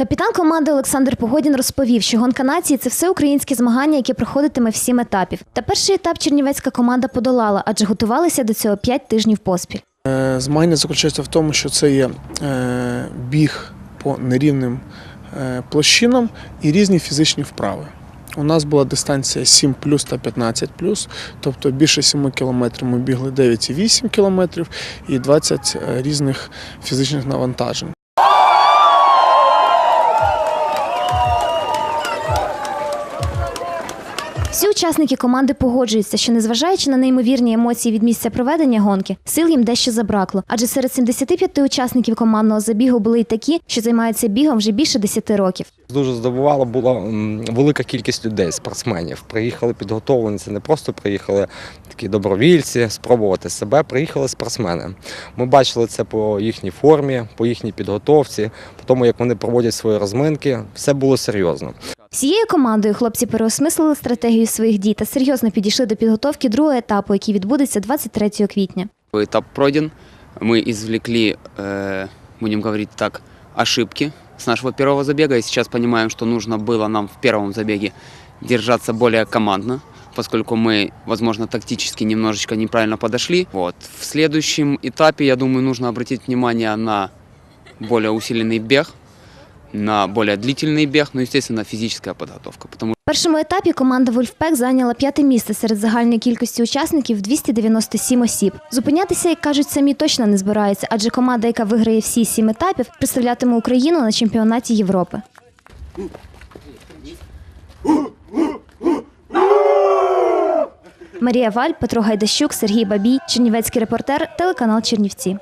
Капітан команди Олександр Погодін розповів, що гонка нації це всеукраїнське змагання, яке проходитиме в етапів. Та перший етап чернівецька команда подолала, адже готувалися до цього п'ять тижнів поспіль. Е, Змагання заключається в тому, що це є е, біг по нерівним е, площинам і різні фізичні вправи. У нас була дистанція 7 плюс та 15 плюс, тобто більше 7 кілометрів ми бігли 9,8 кілометрів і 20 різних фізичних навантажень. Всі учасники команди погоджуються, що незважаючи на неймовірні емоції від місця проведення гонки, сил їм дещо забракло. Адже серед 75 учасників командного забігу були й такі, що займаються бігом вже більше 10 років. Дуже здивувала була велика кількість людей, спортсменів. Приїхали підготовлені, це не просто приїхали такі добровільці, спробувати себе. Приїхали спортсмени. Ми бачили це по їхній формі, по їхній підготовці, по тому, як вони проводять свої розминки. Все було серйозно. Всією командою хлопці переосмислили стратегію своїх дій та серйозно підійшли до підготовки другого етапу, який відбудеться 23 квітня. Этап пройден. Мы извлекли, э, будем говорить так, ошибки с нашего первого забега. И сейчас понимаем, что нужно было нам в первом забеге держаться более командно, поскольку мы, возможно, тактически немножечко неправильно подошли. Вот. В следующем этапе, я думаю, нужно обратить внимание на более усиленный бег, на более длительный бег, ну, естественно, физическая подготовка. Потому В першому етапі команда Вольфпек зайняла п'яте місце серед загальної кількості учасників 297 осіб. Зупинятися, як кажуть, самі точно не збираються, адже команда, яка виграє всі сім етапів, представлятиме Україну на чемпіонаті Європи. Марія Валь, Петро Гайдащук, Сергій Бабій, Чернівецький репортер, телеканал Чернівці.